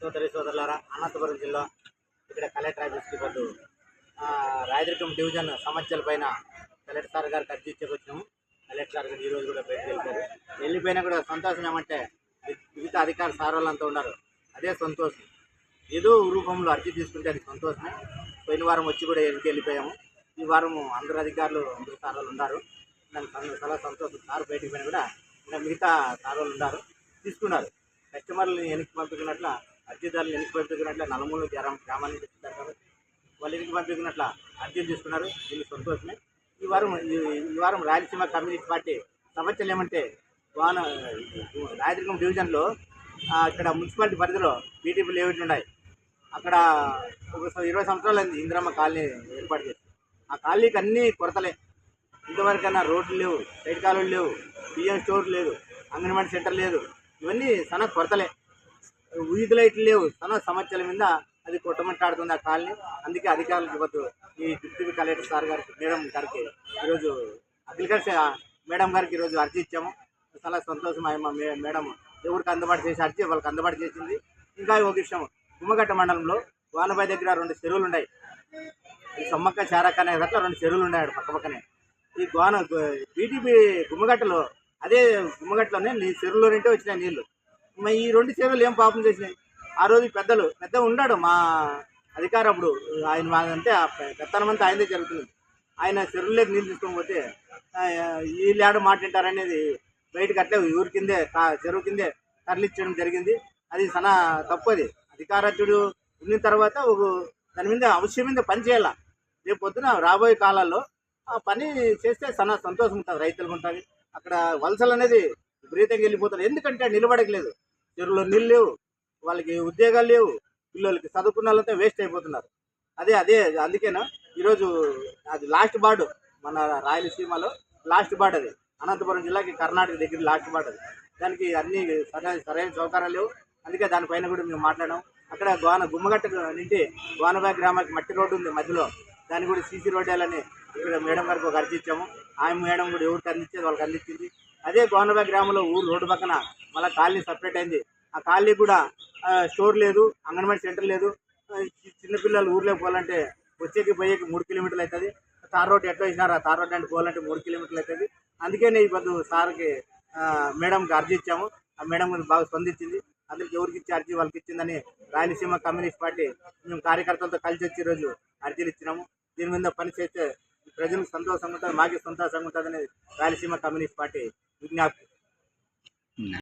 సోదరి సోదరులారా అనంతపురం జిల్లా ఇక్కడ కలెక్టర్ ఆఫీస్కి వద్దు. రాయదుర్గం డివిజన్ సమస్యల పైన కలెక్టర్ సార్ గారికి అర్జీ ఇచ్చేకొచ్చినాము. కలెక్టర్ సార్ గారు ఈరోజు కూడా బయటకు వెళ్తారు వెళ్ళిపోయినా కూడా సంతోషం ఏమంటే వివిధ అధికార సార్ వాళ్ళంతా ఉన్నారు. అదే సంతోషం. ఏదో రూపంలో అర్జీ తీసుకుంటే అది సంతోషమే. పోయిన వారం వచ్చి కూడా వెనక్కి వెళ్ళిపోయాము. ఈ వారం అందరు అధికారులు అందరు సార్ వాళ్ళు ఉన్నారు. నాకు చాలా- చాలా సంతోషం. సార్ బయటికి పోయినా కూడా ఇంకా మిగతా సార్ వాళ్ళు ఉన్నారు. తీసుకున్నారు. కస్టమర్లు వెనక్కి పంపించినట్ల అర్జీదారులు వెనక్కి పంపించినట్ల నలుమూల గ్రామ గ్రామాన్ని నుంచి కాబట్టి వాళ్ళు వెనక్కి పంపించినట్ల అర్జీలు తీసుకున్నారు. దీనికి సంతోషమే. ఈ వారం ఈ- వారం రాయలసీమ కమ్యూనిస్ట్ పార్టీ సమస్యలు ఏమంటే వాన రాయదుర్గం డివిజన్లో ఇక్కడ మున్సిపాలిటీ పరిధిలో బీటీపీ లేఅవుట్లు ఉన్నాయి. అక్కడ ఒక ఇరవై సంవత్సరాలు అయింది ఇందిరమ్మ కాలనీ ఏర్పాటు చేసి. ఆ కాలనీకి అన్నీ కొరతలే. ఇంతవరకైనా రోడ్లు లేవు సైడ్ కాలువలు లేవు బియ్యం స్టోర్ లేదు అంగన్వాడీ సెంటర్ లేదు. ఇవన్నీ సన కొరతలే. వీధి లైట్లు లేవు. తన సమస్యల మీద అది కొట్టమట్టాడుతుంది ఆ కాలనీ. అందుకే అధికారులకు ఇవ్వద్దు. ఈ డిప్యూటీ కలెక్టర్ సార్ గారికి మేడం గారికి ఈరోజు అగ్రికల్చర్ మేడం గారికి ఈరోజు అర్జీ ఇచ్చాము. చాలా సంతోషం అయ్యమ్మ మే మేడం. ఎవరికి అందుబాటు చేసి అర్జీ వాళ్ళకి అందుబాటు చేసింది. ఇంకా ఒక విషయం. గుమ్మగట్ట మండలంలో వానబాయి దగ్గర రెండు చెరువులు ఉన్నాయి. ఈ సమ్మక్క చారక్క అనే అట్లా రెండు చెరువులు ఉన్నాయి పక్క పక్కనే. ఈ గోన బీటీపీ గుమ్మగట్టలో అదే గుమ్మగట్టలోనే నీ చెరువులో నుంటే వచ్చినాయి నీళ్ళు ఈ రెండు సేవలు ఏం పాపం చేసినాయి? ఆ రోజు పెద్దలు పెద్ద ఉన్నాడు మా అధికారం అప్పుడు ఆయన అంటే ఆ పె- ఆయనదే జరుగుతుంది. ఆయన చెరువులోకి నీళ్ళు తీసుకొని పోతే వీళ్ళు ఆడ మాట్లాడారనేది బయటకు అట్లే ఊరి కిందే చెరువు కిందే తరలించడం జరిగింది. అది సన తప్పది అధికారతుడు ఉన్న తర్వాత ఒక దాని మీద అవసరం మీద పని చేయాల. రేపు పొద్దున రాబోయే కాలాల్లో ఆ పని చేస్తే చాలా సంతోషం ఉంటుంది రైతులకు ఉంటుంది. అక్కడ వలసలు అనేది విపరీతంగా వెళ్ళిపోతారు. ఎందుకంటే నిలబడకలేదు చెరువులో నీళ్ళు లేవు. వాళ్ళకి ఉద్యోగాలు లేవు. పిల్లలకి చదువుకున్న వాళ్ళంతా వేస్ట్ అయిపోతున్నారు. అదే అదే అందుకేనా ఈరోజు అది లాస్ట్ బార్డు మన రాయలసీమలో లాస్ట్ బార్డ్ అది. అనంతపురం జిల్లాకి కర్ణాటక దగ్గర లాస్ట్ బార్డ్ అది. దానికి అన్ని సరైన సరైన సౌకర్యాలు లేవు. అందుకే దానిపైన కూడా మేము మాట్లాడాం అక్కడ గోన గుమ్మగట్ట నుండి గోనబాయ్ గ్రామానికి మట్టి రోడ్డు ఉంది మధ్యలో. దాన్ని కూడా సీసీ రోడ్ వేయాలని ఇక్కడ మేడం గారికి ఒక అర్జీ ఇచ్చాము. మేడం కూడా ఎవరికి అందించేది వాళ్ళకి అందించింది. అదే గోనబాయ్ గ్రామంలో ఊరు రోడ్డు పక్కన మళ్ళీ కాలనీ సపరేట్ అయింది. ఆ కాలనీ కూడా స్టోర్ లేదు అంగన్వాడీ సెంటర్ లేదు. చిన్నపిల్లలు ఊర్లోకి పోవాలంటే వచ్చేకి పోయేకి మూడు కిలోమీటర్లు అవుతుంది తార్ రోడ్ ఎట్లా ఇచ్చినారు ఆ తార్ రోడ్ అంటే పోవాలంటే మూడు కిలోమీటర్లు అవుతుంది అందుకే నేను ఇప్పుడు సార్కి మేడంకి అర్జీ ఇచ్చాము. ఆ మేడం బాగా స్పందించింది. అందరికి ఎవరికి ఇచ్చి అర్జీ వాళ్ళకి ఇచ్చిందని రాయలసీమ కమ్యూనిస్ట్ పార్టీ మేము కార్యకర్తలతో కలిసి వచ్చి ఈరోజు అర్జీలు ఇచ్చినాము. దీని మీద పని చేస్తే ప్రజలకు సంతోషంగా ఉంటుంది మాకే సంతోషంగా ఉంటుందని రాయలసీమ కమ్యూనిస్ట్ పార్టీ విజ్ఞాప్తి